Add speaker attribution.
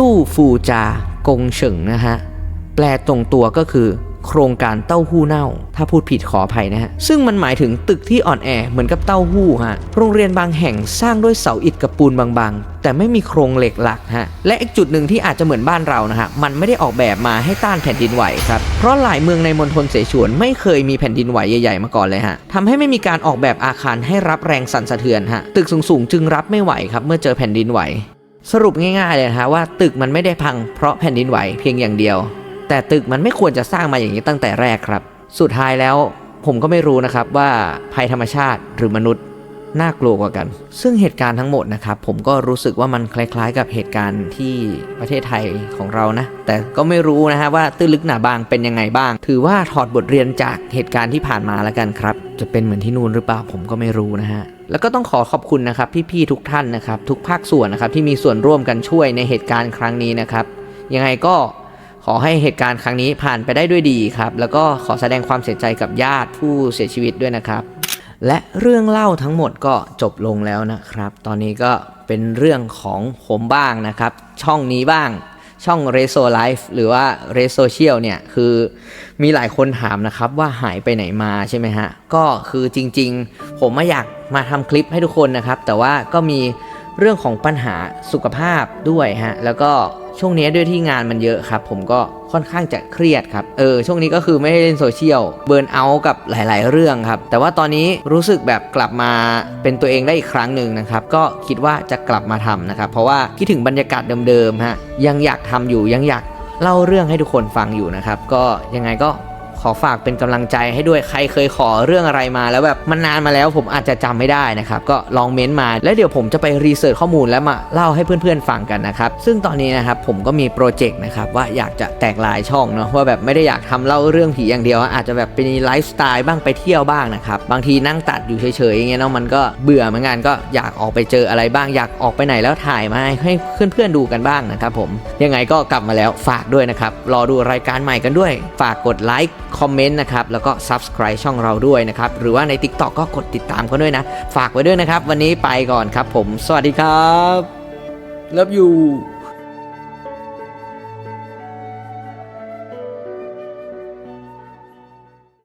Speaker 1: ตู้ฟูจากงเฉิงนะฮะ แปลตรงตัวก็คือ โครงการเต้าหู้เน่า ถ้าพูดผิดขออภัยนะฮะ ซึ่งมันหมายถึงตึกที่อ่อนแอเหมือนกับเต้าหู้ฮะ โรงเรียนบางแห่งสร้างด้วยเสาอิฐกับปูนบางๆ แต่ไม่มีโครงเหล็กหลักฮะ และอีกจุดหนึ่งที่อาจจะเหมือนบ้านเรานะฮะ มันไม่ได้ออกแบบมาให้ต้านแผ่นดินไหวครับ เพราะหลายเมืองในมณฑลเสฉวนไม่เคยมีแผ่นดินไหวใหญ่ๆมาก่อนเลยฮะทำให้ไม่มีการออกแบบอาคารให้รับแรงสั่นสะเทือนฮะ ตึกสูงๆจึงรับไม่ไหวครับเมื่อเจอแผ่นดินไหว สรุปง่ายๆเลยนะฮะว่าตึกมันไม่ได้พังเพราะแผ่นดินไหวเพียงอย่างเดียว แต่ตึกมันไม่ควรจะสร้างมาอย่างนี้ตั้งแต่แรกครับ สุดท้ายแล้วผมก็ไม่รู้นะครับว่าภัยธรรมชาติหรือมนุษย์ น่ากลัวกว่ากัน ซึ่งเหตุการณ์ทั้งหมดนะครับ ผมก็รู้สึกว่ามันคล้ายๆ กับเหตุการณ์ที่ประเทศไทยของเรานะ แต่ก็ไม่รู้นะฮะว่าตื้นลึกหนาบางเป็นยังไงบ้าง ถือว่าถอดบทเรียนจากเหตุการณ์ที่ผ่านมาแล้วกันครับ จะเป็นเหมือนที่นู่นหรือเปล่าผมก็ไม่รู้นะฮะแล้วก็ต้องขอขอบคุณนะครับพี่ๆทุกท่านนะครับ ทุกภาคส่วนนะครับที่มีส่วนร่วมกันช่วยในเหตุการณ์ครั้งนี้นะครับ ยังไงก็ขอให้เหตุการณ์ครั้งนี้ผ่านไปได้ด้วยดีครับ แล้วก็ขอแสดงความเสียใจกับญาติผู้เสียชีวิตด้วยนะครับ และเรื่องเล่าทั้งหมดก็จบลงแล้วนะครับ ตอนนี้ก็เป็นเรื่องของผมบ้างนะครับ ช่องนี้บ้าง ช่อง r e s o Life หรือว่า r e s o c i a l เนี่ย คือมีหลายคนถามนะครับว่าหายไปไหนมาใช่ไหมฮะ ก็คือจริงๆ ผมไม่อยากมาทำคลิปให้ทุกคนนะครับ แต่ว่าก็มี เรื่องของปัญหาสุขภาพด้วยฮะแล้วก็ช่วงนี้ด้วยที่งานมันเยอะครับ ผมก็ค่อนข้างจะเครียดครับเออช่วงนี้ก็คือไม่ได้เล่นโซเชียลเบิร์นเอาท์กับหลาย ๆ เรื่องครับ แต่ว่าตอนนี้รู้สึกแบบกลับมาเป็นตัวเองได้อีกครั้งหนึ่งนะครับ ก็คิดว่าจะกลับมาทำนะครับ เพราะว่าคิดถึงบรรยากาศเดิม ๆ ฮะ ยังอยากทำอยู่ยังอยากเล่าเรื่องให้ทุกคนฟังอยู่นะครับ ก็ยังไงก็ ขอฝากเป็นกำลังใจให้ด้วยใครเคยขอเรื่องอะไรมาแล้วแบบมันนานมาแล้วผมอาจจะจำไม่ได้นะครับก็ลองเม้นต์มา แล้วเดี๋ยวผมจะไปรีเสิร์ชข้อมูลแล้วมาเล่าให้เพื่อนๆฟังกันนะครับซึ่งตอนนี้นะครับผมก็มีโปรเจกต์นะครับว่าอยากจะแตกลายช่องเนาะว่าแบบไม่ได้อยากทำเล่าเรื่องผีอย่างเดียว อาจจะแบบเป็นไลฟ์สไตล์บ้างไปเที่ยวบ้างนะครับบางทีนั่งตัดอยู่เฉยๆอย่างเงี้ยเนาะมันก็เบื่อเหมือนกันก็อยากออกไปเจออะไรบ้างอยากออกไปไหนแล้วถ่ายมาให้ให้เพื่อนๆดูกันบ้างนะครับผมยังไงก็กลับมาแล้วฝากด้วยนะครับรอดูรายการใหม่กันด้วย ฝากกดไลค์คอมเมนต์นะครับ แล้วก็ Subscribe ช่องเราด้วยนะครับ หรือว่าใน TikTok ก็กดติดตามกันด้วยนะ ฝากไว้ด้วยนะครับ วันนี้ไปก่อนครับผม สวัสดีครับ Love you